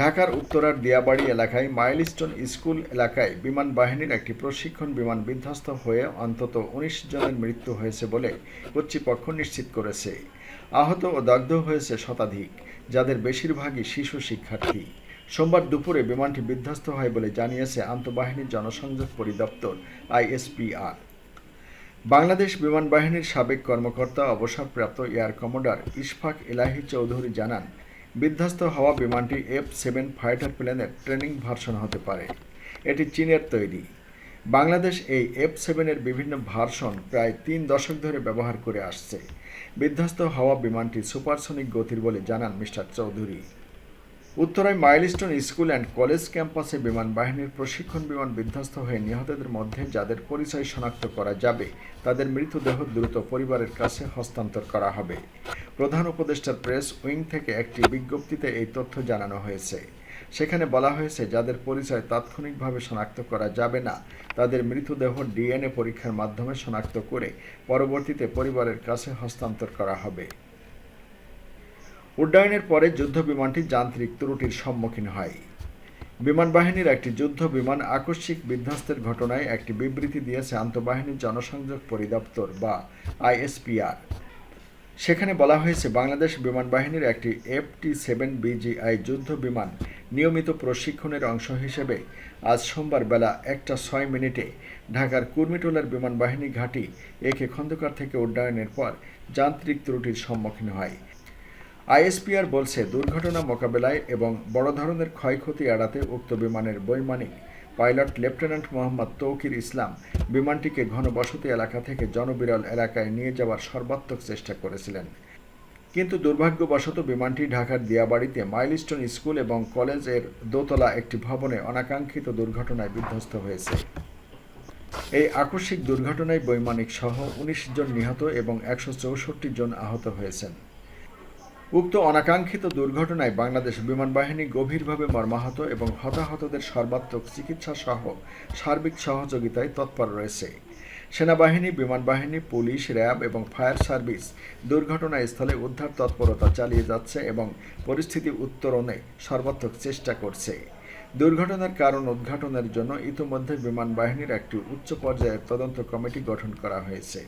ঢাকার উত্তরার দিয়াবাড়ি এলাকায় মাইলস্টোন স্কুল এলাকায় বিমান বাহিনীর একটি প্রশিক্ষণ বিমান বিধ্বস্ত হয়ে অন্তত উনিশ জনের মৃত্যু হয়েছে বলে কর্তৃপক্ষ নিশ্চিত করেছে। আহত ও দগ্ধ হয়েছে শতাধিক, যাদের বেশিরভাগই শিশু শিক্ষার্থী। সোমবার দুপুরে বিমানটি বিধ্বস্ত হয় বলে জানিয়েছে আন্তঃবাহিনীর জনসংযোগ পরিদপ্তর আইএসপিআর। বাংলাদেশ বিমান বাহিনীর সাবেক কর্মকর্তা, অবসরপ্রাপ্ত এয়ার কমোডার ইশফাক এলাহি চৌধুরী জানান বিধ্বস্ত হওয়া বিমানটি এফ সেভেন ফাইটার প্লেনের ট্রেনিং ভার্সন হতে পারে। এটি চীনের তৈরি। বাংলাদেশ এই এফ সেভেনের বিভিন্ন ভার্সন প্রায় তিন দশক ধরে ব্যবহার করে আসছে। বিধ্বস্ত হওয়া বিমানটি সুপারসনিক গতির বলে জানান মিস্টার চৌধুরী। উত্তরায় মাইলস্টোন স্কুল অ্যান্ড কলেজ ক্যাম্পাসে বিমান বাহিনীর প্রশিক্ষণ বিমান বিধ্বস্ত হয়ে নিহতদের মধ্যে যাদের পরিচয় শনাক্ত করা যাবে, তাদের মৃতদেহ দ্রুত পরিবারের কাছে হস্তান্তর করা হবে। প্রধান উপদেষ্টার প্রেস উইং থেকে একটি বিজ্ঞপ্তিতে এই তথ্য জানানো হয়েছে। সেখানে বলা হয়েছে, যাদের পরিচয় তাৎক্ষণিকভাবে শনাক্ত করা যাবে না, তাদের মৃতদেহ ডিএনএ পরীক্ষার মাধ্যমে শনাক্ত করে পরবর্তীতে পরিবারের কাছে হস্তান্তর করা হবে। উড্ডয়নের পরে যুদ্ধ বিমানটি যান্ত্রিক ত্রুটির সম্মুখীন হয়। বিমান বাহিনীর একটি যুদ্ধ বিমান আকস্মিক বিধ্বস্তের ঘটনায় একটি বিবৃতি দিয়েছে আন্তঃবাহিনী জনসংযোগ পরিদপ্তর বা আইএসপিআর। সেখানে বলা হয়েছে, বাংলাদেশ বিমান বাহিনীর একটি এফটি সেভেন বিজিআই যুদ্ধ বিমান নিয়মিত প্রশিক্ষণের অংশ হিসেবে আজ সোমবার বেলা একটা ছয় মিনিটে ঢাকার কুর্মিটোলার বিমান বাহিনী ঘাঁটি একে খন্দকার থেকে উড্ডয়নের পর যান্ত্রিক ত্রুটির সম্মুখীন হয়। আইএসপিআর বলছে, দুর্ঘটনা মোকাবেলায় এবং বড় ধরনের ক্ষয়ক্ষতি এড়াতে উক্ত বিমানের বৈমানিক পাইলট লেফটেন্যান্ট মোহাম্মদ তৌকির ইসলাম বিমানটিকে ঘনবসতি এলাকা থেকে জনবিরল এলাকায় নিয়ে যাওয়ার সর্বাত্মক চেষ্টা করেছিলেন। কিন্তু দুর্ভাগ্যবশত বিমানটি ঢাকার দিয়াবাড়িতে মাইলস্টোন স্কুল এবং কলেজের দোতলা একটি ভবনে অনাকাঙ্ক্ষিত দুর্ঘটনায় বিধ্বস্ত হয়েছে। এই আকস্মিক দুর্ঘটনায় বৈমানিক সহ উনিশ জন নিহত এবং একশো চৌষট্টি জন আহত হয়েছেন। উক্ত অনাকাঙ্ক্ষিত দুর্ঘটনায় বাংলাদেশ বিমান বাহিনী গভীরভাবে মর্মাহত এবং হতাহতদের সর্বাত্মক চিকিৎসা সহ সার্বিক সহযোগিতায় তৎপর রয়েছে। সেনাবাহিনী বিমান বাহিনী পুলিশ, র্যাব এবং ফায়ার সার্ভিস দুর্ঘটনাস্থলে উদ্ধার তৎপরতা চালিয়ে যাচ্ছে এবং পরিস্থিতি উত্তরণে সর্বাত্মক চেষ্টা করছে। দুর্ঘটনার কারণ উদ্ঘাটনের জন্য ইতোমধ্যে বিমান বাহিনীর একটি উচ্চ পর্যায়ের তদন্ত কমিটি গঠন করা হয়েছে।